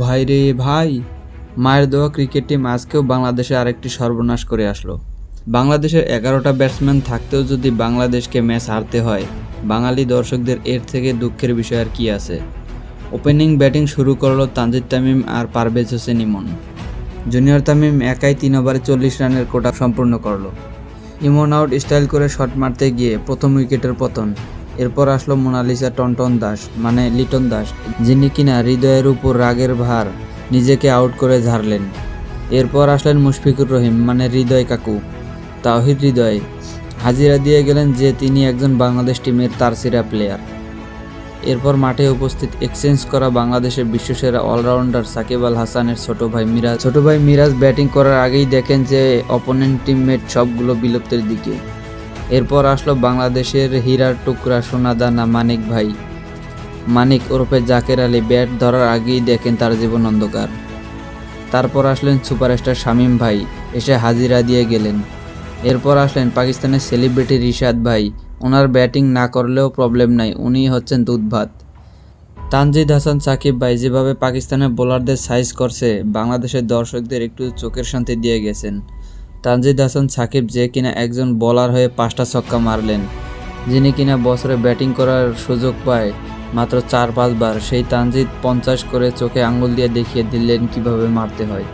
ভাই রে ভাই, মায়ের দেওয়া ক্রিকেট টিম আজকেও বাংলাদেশে আরেকটি সর্বনাশ করে আসলো। বাংলাদেশের এগারোটা ব্যাটসম্যান থাকতেও যদি বাংলাদেশকে ম্যাচ হারতে হয়, বাঙালি দর্শকদের এর থেকে দুঃখের বিষয় আর কি আছে? ওপেনিং ব্যাটিং শুরু করল তানজিদ তামিম আর পারভেজ হোসেন ইমন। জুনিয়র তামিম একাই তিন ওভারে চল্লিশ রানের কোটা সম্পূর্ণ করল। ইমন আউট স্টাইল করে শট মারতে গিয়ে প্রথম উইকেটের পতন। এরপর আসলো মোনালিসা টনটন দাস মানে লিটন দাস, যিনি কিনা হৃদয়ের উপর রাগের ভার নিজেকে আউট করে ঝাড়লেন। এরপর আসলেন মুশফিকুর রহিম মানে হৃদয় কাকু তাহির হৃদয়। হাজিরা দিয়ে গেলেন যে তিনি একজন বাংলাদেশ টিমের তারসিরা প্লেয়ার এরপর মাঠে উপস্থিত এক্সচেঞ্জ করা বাংলাদেশের বিশ্বসেরা অলরাউন্ডার সাকিব আল হাসানের ছোট ভাই মিরাজ। ছোট ভাই মিরাজ ব্যাটিং করার আগেই দেখেন যে অপোনেন্ট টিমমেট সবগুলো বিলুপ্তের দিকে। এরপর আসলো বাংলাদেশের হীরার টুকরা সোনাদানা মানিক ভাই। মানিক ওরফে জাকের আলী ব্যাট ধরার আগেই দেখেন তার জীবন অন্ধকার। তারপর আসলেন সুপারস্টার শামীম ভাই, এসে হাজিরা দিয়ে গেলেন। এরপর আসলেন পাকিস্তানের সেলিব্রিটি রিশাদ ভাই, ওনার ব্যাটিং না করলেও প্রবলেম নাই উনি হচ্ছেন দুধ ভাত তানজিদ হাসান, সাকিব ভাই যেভাবে পাকিস্তানের বোলারদের সাইজ করছে, বাংলাদেশের দর্শকদের একটু চোখের শান্তি দিয়ে গেছেন। তানজিদ হাসান, সাকিব যে কিনা একজন বলার হয়ে পাঁচটা ছক্কা মারলেন, যিনি কিনা বছরে ব্যাটিং করার সুযোগ পায় মাত্র চার পাঁচবার, সেই তানজিদ পঞ্চাশ করে চোখে আঙুল দিয়ে দেখিয়ে দিলেন কীভাবে মারতে হয়।